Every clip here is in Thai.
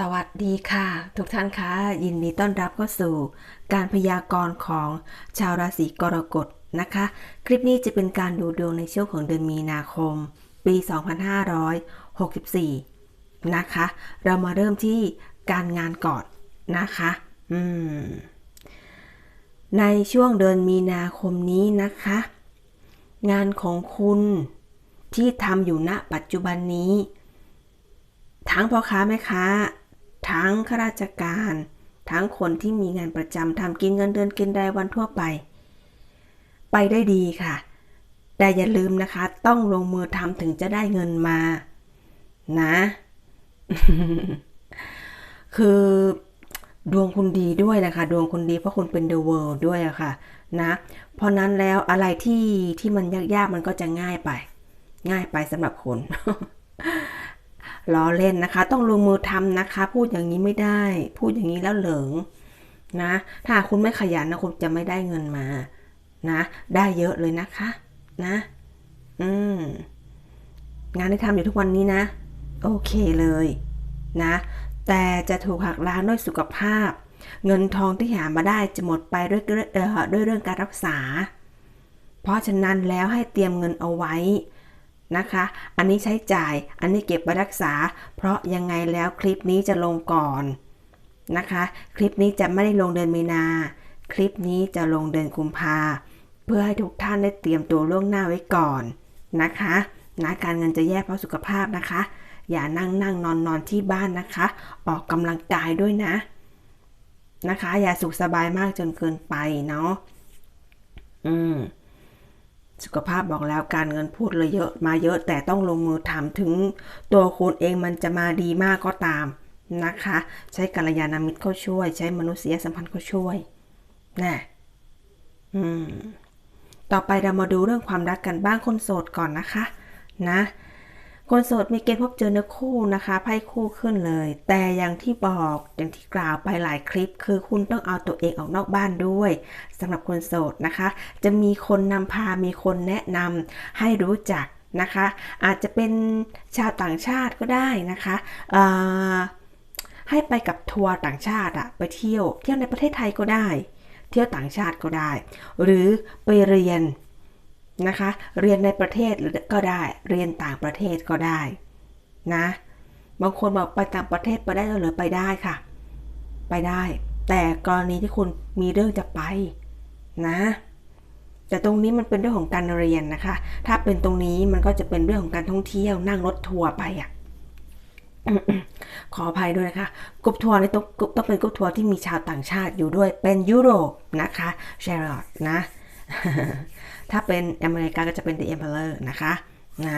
สวัสดีค่ะ ทุกท่านคะยินดีต้อนรับเข้าสู่ การพยากรณ์ของชาวราศีกรกฎนะคะ คลิปนี้จะเป็นการดูดวงในช่วงของเดือนมีนาคม ปี 2564 นะคะ เรามาเริ่มที่การงานก่อนนะคะอืมในช่วงเดือนมีนาคมนี้นะคะ งานของคุณที่ทำอยู่ณปัจจุบันนี้ทั้งพ่อค้าแม่ค้า ทั้งข้าราชการ ทั้งคนที่มีงานประจำทำกินเงินเดือนกินรายวันทั่วไป ไปได้ดีค่ะ แต่อย่าลืมนะคะ ต้องลงมือทำถึงจะได้เงินมา นะ คือดวงคุณดีด้วยนะคะ ดวงคุณดีเพราะคุณเป็น the world ด้วยอะค่ะ นะ เพราะนั้นแล้วอะไรที่ที่มันยากๆมันก็จะง่ายไป ง่ายไปสำหรับคุณ ล้อเล่นนะคะ ต้องลงมือทำนะคะ พูดอย่างนี้ไม่ได้ พูดอย่างนี้แล้วเหลิงนะ ถ้าคุณไม่ขยันนะคุณจะไม่ได้เงินมานะ ได้เยอะเลยนะคะ นะ อืมงานที่ทำอยู่ทุกวันนี้นะ โอเคเลยนะ แต่จะถูกหักล้างด้วยสุขภาพ เงินทองที่หามาได้จะหมดไปด้วยเอ่อด้วยเรื่องการรักษา เพราะฉะนั้นแล้วให้เตรียมเงินเอาไว้ นะคะ อันนี้ใช้จ่าย อันนี้เก็บไปรักษา เพราะยังไงแล้วคลิปนี้จะลงก่อนนะคะ คลิปนี้จะไม่ได้ลงเดือนมีนา คลิปนี้จะลงเดือนกุมภาเพื่อให้ทุกท่านได้เตรียมตัวล่วงหน้าไว้ก่อนนะคะนะการเงินจะแย่เพราะสุขภาพนะคะ อย่านั่งนั่งนอนนอนที่บ้านนะคะ ออกกำลังกายด้วยนะ นะคะ อย่าสุขสบายมากจนเกินไปเนาะอืม สุขภาพบอกแล้วการเงินพูดเลยเยอะมาเยอะแต่ต้องลงมือทำถึงตัวคุณเองมันจะมาดีมากก็ตามนะคะ ใช้กัลยาณมิตรเข้าช่วย ใช้มนุษยสัมพันธ์เข้าช่วยนะอืมต่อไปเรามาดูเรื่องความรักกันบ้างคนโสดก่อนนะคะ นะ คนโสดมีเกณฑ์พบเจอเนื้อคู่นะคะไพ่คู่ขึ้นเลย แต่อย่างที่บอกอย่างที่กล่าวไปหลายคลิป คือคุณต้องเอาตัวเองออกนอกบ้านด้วยสำหรับคนโสดนะคะ จะมีคนนำพามีคนแนะนำให้รู้จักนะคะ อาจจะเป็นชาวต่างชาติก็ได้นะคะให้ไปกับทัวร์ต่างชาติอะไปเที่ยว เที่ยวในประเทศไทยก็ได้ เที่ยวต่างชาติก็ได้ หรือไปเรียน นะคะ เรียนในประเทศก็ได้ เรียนต่างประเทศก็ได้นะ บางคนบอกไปต่างประเทศไปได้หรือไปได้ค่ะ ไปได้ แต่กรณีที่คุณมีเรื่องจะไปนะ แต่ตรงนี้มันเป็นเรื่องของการเรียนนะคะ ถ้าเป็นตรงนี้มันก็จะเป็นเรื่องของการท่องเที่ยวนั่งรถทัวร์ไปอะขออภัยด้วยนะคะกรุ๊ปทัวร์นี่ต้องต้องเป็นกรุ๊ปทัวร์ที่มีชาวต่างชาติอยู่ด้วยเป็นยุโรปนะคะเชร์ลอตนะ ถ้าเป็นอเมริกาก็จะเป็น The Emperor นะคะนะ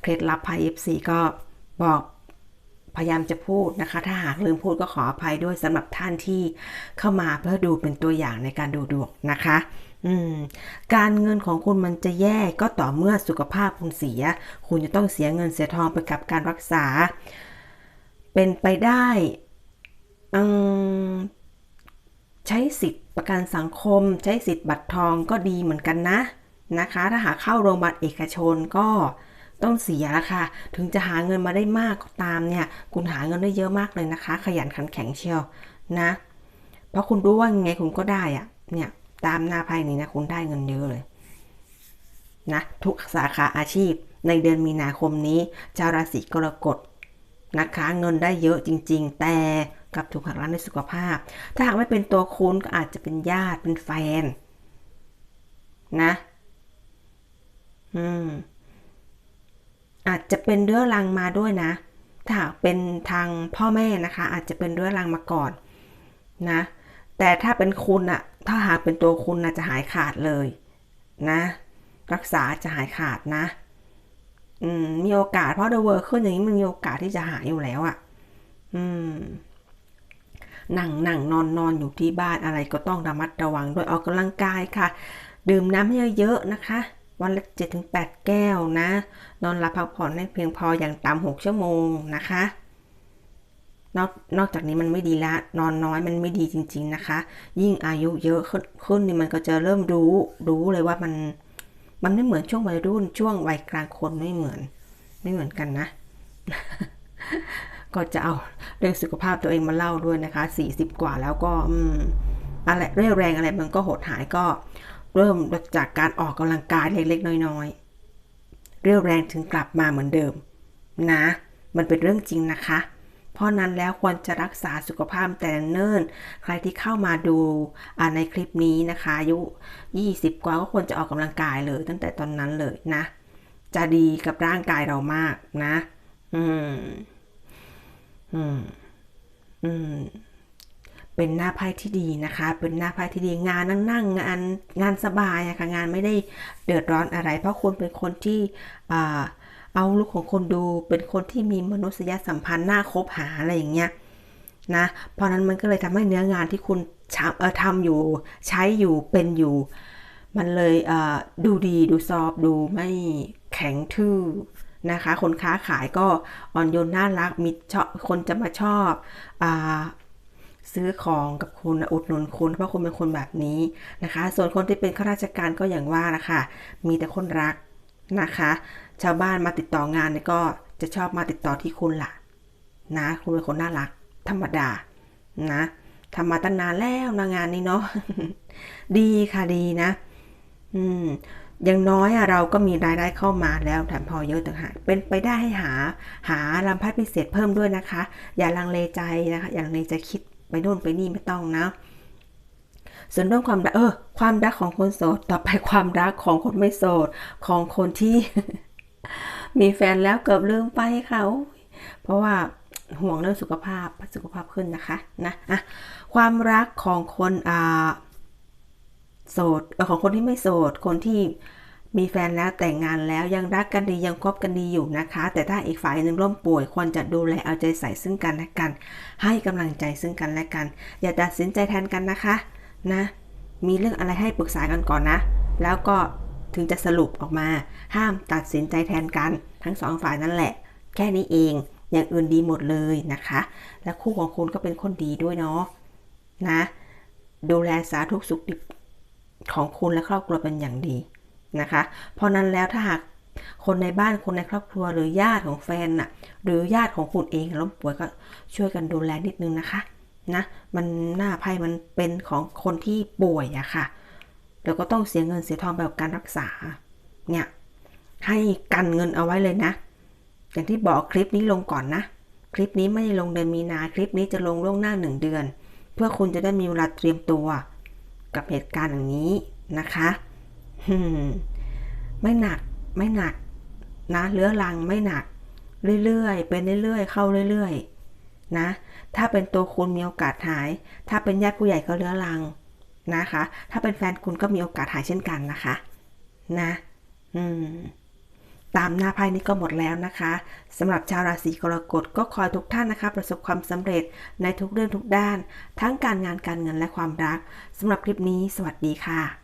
เคล็ดลับพาย FC ก็บอกพยายามจะพูดนะคะ ถ้าหากลืมพูดก็ขออภัยด้วยสำหรับท่านที่เข้ามาเพื่อดูเป็นตัวอย่างในการดูดวงนะคะการเงินของคุณมันจะแย่ก็ต่อเมื่อสุขภาพคุณเสีย คุณจะต้องเสียเงินเสียทองไปกับการรักษา เป็นไปได้ใช้สิทธิ์ ประกันสังคมใช้สิทธิ์บัตรทองก็ดีเหมือนกันนะนะคะ ถ้าหาเข้าโรงพยาบาลเอกชนก็ต้องเสียละค่ะ ถึงจะหาเงินมาได้มากก็ตามเนี่ย คุณหาเงินได้เยอะมากเลยนะคะ ขยันขันแข็งเชียวนะ เพราะคุณรู้ว่าไงคุณก็ได้อะเนี่ยตามหน้าไพ่นี้นะคุณได้เงินเยอะเลยนะทุกสาขาอาชีพในเดือนมีนาคมนี้ชาวราศีกรกฎนะคะเงินได้เยอะจริง ๆ แต่ กับถูกหักล้างในสุขภาพ ถ้าหากไม่เป็นตัวคุณก็อาจจะเป็นญาติเป็นแฟน นะ อืม อาจจะเป็นเรื้อรังมาด้วยนะ ถ้าหากเป็นทางพ่อแม่นะคะ อาจจะเป็นเรื้อรังมาก่อน นะ แต่ถ้าเป็นคุณอะถ้าหากเป็นตัวคุณนะจะหายขาดเลย นะ รักษาจะหายขาดนะอืมมีโอกาสเพราะเดอะเวอร์ขึ้นอย่างนี้มันมีโอกาสที่จะหายอยู่แล้วอะ่ะ อืม นั่งนั่งนอนนอนอยู่ที่บ้านอะไรก็ต้องระมัดระวังด้วยออกกำลังกายค่ะ ดื่มน้ำให้เยอะๆนะคะ วันละเจ็ดถึงแปดแก้วนะ นอนหลับพักผ่อนให้เพียงพออย่างต่ำหกชั่วโมงนะคะนอกนอกจากนี้มันไม่ดีละ นอนน้อยมันไม่ดีจริง ๆนะคะ ยิ่งอายุเยอะขึ้นขึ้นนี่มันก็จะเริ่มรู้รู้เลยว่ามัน มันไม่เหมือนช่วงวัยรุ่นช่วงวัยกลางคนไม่เหมือน ไม่เหมือนกันนะ ก็จะเอา เรื่องสุขภาพตัวเองมาเล่าด้วยนะคะ 40 กว่าแล้วก็อืมอะไรเรี่ยวแรงอะไรมันก็หดหายก็เริ่มจากการออกกำลังกายเล็กๆ น้อยๆ เรี่ยวแรงถึงกลับมาเหมือนเดิม นะ มันเป็นเรื่องจริงนะคะ เพราะนั้นแล้วควรจะรักษาสุขภาพแต่เนิ่น ใครที่เข้ามาดูในคลิปนี้นะคะอายุ 20 กว่าก็ควรจะออกกำลังกายเลย ตั้งแต่ตอนนั้นเลยนะ จะดีกับร่างกายเรามากนะ อืม อืม อืม เป็นหน้าไพ่ที่ดีนะคะ เป็นหน้าไพ่ที่ดีงานนั่งๆงานงานสบายอะค่ะงานไม่ได้เดือดร้อนอะไร เพราะคุณเป็นคนที่อ่าเอาลูกของคนดูเป็นคนที่มีมนุษยสัมพันธ์หน่าคบหาอะไรอย่างเงี้ยนะ เพราะนั้นมันก็เลยทำให้เนื้องานที่คุณเออทำอยู่ใช้อยู่เป็นอยู่ มันเลยดูดีดูซอฟดูไม่แข็งทื่อ นะคะ คนค้าขายก็อ่อนโยนน่ารักมีชอบคนจะมาชอบอซื้อของกับคุณอุดหนุนคุณเพราะคุณเป็นคนแบบนี้นะคะ ส่วนคนที่เป็นข้าราชการก็อย่างว่านะคะมีแต่คนรักนะคะ ชาวบ้านมาติดต่องานเนี่ยก็จะชอบมาติดต่อที่คุณละ่ะนะคุณเป็นคนน่ารัก ธรรมดานะทำมาตั้งนานแล้วนะงานนี้เนาะดีค่ะดีนะ อืม อย่างน้อยอะเราก็มีรายได้เข้ามาแล้วแถมพอเยอะต่างหากเป็นไปได้ให้หาหาลำพัดพิเศษเพิ่มด้วยนะคะ อย่าลังเลใจนะคะ อย่าลังเลใจคิดไปโน่นไปนี่ไม่ต้องนะส่วนเรื่องความรักเออความรักของคนโสดต่อไปความรักของคนไม่โสดของคนที่มีแฟนแล้วเกือบลืมไปเขา เพราะว่าห่วงเรื่องสุขภาพสุขภาพขึ้นนะคะนะอะความรักของคนอ่า โสดของคนที่ไม่โสด คนที่มีแฟนแล้วแต่งงานแล้วยังรักกันดียังคบกันดีอยู่นะคะ แต่ถ้าอีกฝ่ายหนึ่งร่มป่วยควรจะดูแลเอาใจใส่ซึ่งกันและกัน ให้กำลังใจซึ่งกันและกัน อย่าตัดสินใจแทนกันนะคะนะ มีเรื่องอะไรให้ปรึกษากันก่อนนะ แล้วก็ถึงจะสรุปออกมา ห้ามตัดสินใจแทนกัน ทั้งสองฝ่ายนั่นแหละ แค่นี้เองอย่างอื่นดีหมดเลยนะคะ และคู่ของคุณก็เป็นคนดีด้วยเนาะนะ ดูแลสาทุกสุขดิบ ของคุณและครอบครัวเป็นอย่างดีนะคะ เพราะนั้นแล้วถ้าหากคนในบ้านคนในครอบครัวหรือญาติของแฟนน่ะหรือญาติของคุณเองล้มป่วยก็ช่วยกันดูแลนิดนึงนะคะนะมันหน้าไพ่มันเป็นของคนที่ป่วยอะค่ะแล้วก็ต้องเสียเงินเสียทองแบบการรักษาเนี่ยให้กันเงินเอาไว้เลยนะ อย่างที่บอกคลิปนี้ลงก่อนนะ คลิปนี้ไม่ได้ลงเดือนมีนาคลิปนี้จะลงล่วงหน้าหนึ่งเดือน เพื่อคุณจะได้มีเวลาเตรียมตัว กับเหตุการณ์อย่างนี้นะคะไม่หนักไม่หนักนะเลื้อรังไม่หนัก เรื่อยๆเป็นเรื่อยๆ เข้าเรื่อยๆ นะ ถ้าเป็นตัวคุณมีโอกาสหาย ถ้าเป็นญาติผู้ใหญ่ก็เลื้อรังนะคะ ถ้าเป็นแฟนคุณก็มีโอกาสหายเช่นกันนะคะ นะ อืม ตามหน้าไพ่นี้ก็หมดแล้วนะคะสำหรับชาวราศีกรกฎก็ขอทุกท่านนะคะ ประสบความสำเร็จในทุกเรื่องทุกด้าน ทั้งการงานการเงินและความรักสำหรับคลิปนี้ สวัสดีค่ะ